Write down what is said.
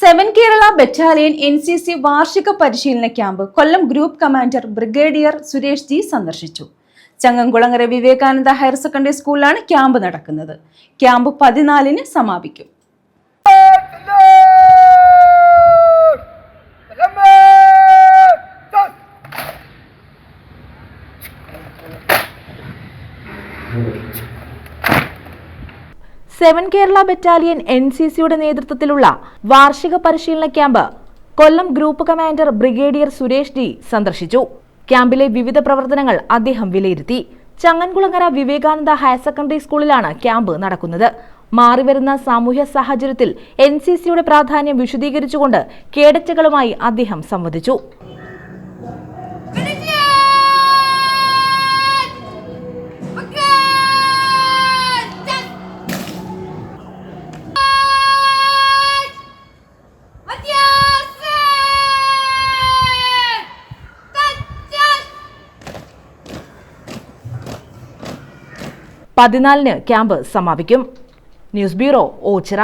Seven Kerala battalion N C C വാർഷിക പരിശീലന camp Kollam group commander brigadier Suresh G സന്ദർശിച്ചു. Changamkulangara Vivekananda higher secondary സ്കൂളിലാണ് camp നടക്കുന്നത്. Camp പതിനാലിന് സമാപിക്കും. Seven Kerala battalion N C സിയുടെ നേതൃത്വത്തിലുള്ള വാർഷിക പരിശീലന camp Kollam group commander brigadier Suresh D സന്ദർശിച്ചു. ക്യാമ്പിലെ വിവിധ പ്രവർത്തനങ്ങൾ അദ്ദേഹം വിലയിരുത്തി. ചങ്ങൻകുളങ്ങര വിവേകാനന്ദ ഹയർ സെക്കൻഡറി സ്കൂളിലാണ് ക്യാമ്പ് നടക്കുന്നത്. മാറിവരുന്ന സാമൂഹ്യ സാഹചര്യത്തിൽ എൻ സി സിയുടെ പ്രാധാന്യം വിശദീകരിച്ചുകൊണ്ട് കേഡറ്റുകളുമായി അദ്ദേഹം സംവദിച്ചു. പതിനാലിന് ക്യാമ്പ് സമാപിക്കും. News bureau Ochira.